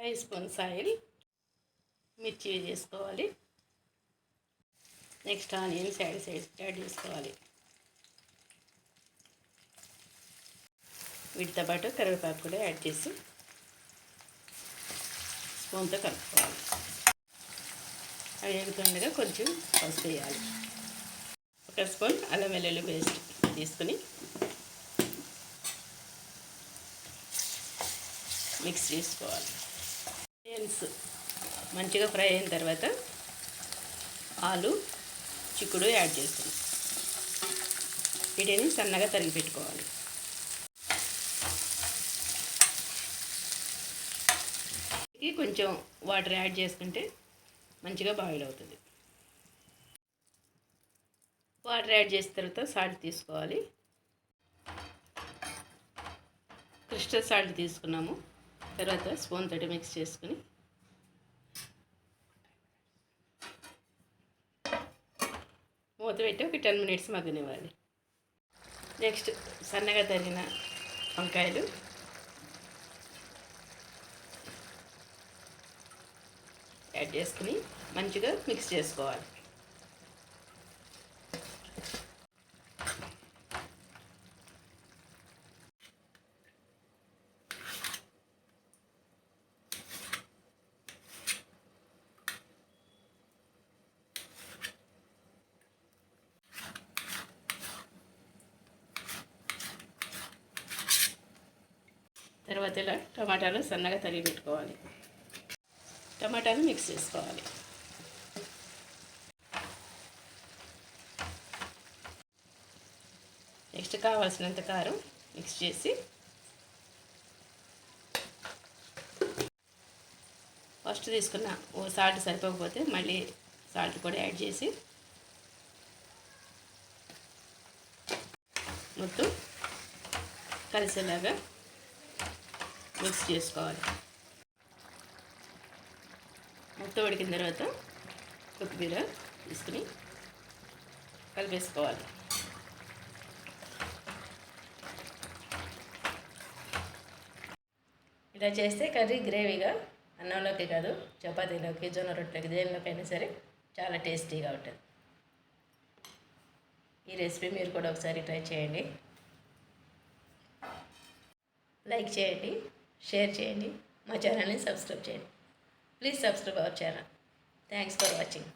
Five spoons oil మిర్చి చేసుకోవాలి. Next onions add side add చేసుకోవాలి. వీటితో పాటు కరివేపాకు కూడా యాడ్ చేసి స్పూన్తో కలుపుకోవాలి. అవి వేగుతుండగా కొంచెం పసుపు వేయాలి. ఒక స్పూన్ అల్లం వెల్లుల్లి పేస్ట్ తీసుకుని మిక్స్ చేసుకోవాలి. ఆనియన్స్ మంచిగా ఫ్రై అయిన తర్వాత ఆలు చిక్కుడు యాడ్ చేస్తాం. వీటిని సన్నగా తరిగి పెట్టుకోవాలి. కొంచెం వాటర్ యాడ్ చేసుకుంటే మంచిగా బాయిల్ అవుతుంది. వాటర్ యాడ్ చేసిన తర్వాత సాల్ట్ తీసుకోవాలి. క్రిస్టల్ సాల్ట్ తీసుకున్నాము. తర్వాత స్పూన్ తోటి మిక్స్ చేసుకుని మూత పెట్టి ఒక టెన్ మినిట్స్ మగ్గనివ్వాలి. నెక్స్ట్ సన్నగా తరిగిన వంకాయలు. యాడ్ చేసుకుని మంచిగా మిక్స్ చేసుకోవాలి. తర్వాత ఇలా టమాటాలు సన్నగా తరిగి పెట్టుకోవాలి. టమాటాలు మిక్స్ చేసుకోవాలి. నెక్స్ట్ కావాల్సినంత కారం మిక్స్ చేసి ఫస్ట్ తీసుకున్న ఓ సాల్ట్ సరిపోకపోతే మళ్ళీ సాల్ట్ కూడా యాడ్ చేసి మొత్తం కలిసేలాగా మిక్స్ చేసుకోవాలి. మొత్తం ఉడికిన తర్వాత కొత్తిమీర తీసుకుని కలిపేసుకోవాలి. ఇలా చేస్తే కర్రీ గ్రేవీగా అన్నంలోకి కాదు చపాతీలోకి జొన్న రొట్టెలకి దేనిలోకైనా సరే చాలా టేస్టీగా ఉంటుంది. ఈ రెసిపీ మీరు కూడా ఒకసారి ట్రై చేయండి. లైక్ చేయండి. షేర్ చేయండి. మా ఛానల్ని సబ్స్క్రైబ్ చేయండి. Please subscribe our channel. Thanks for watching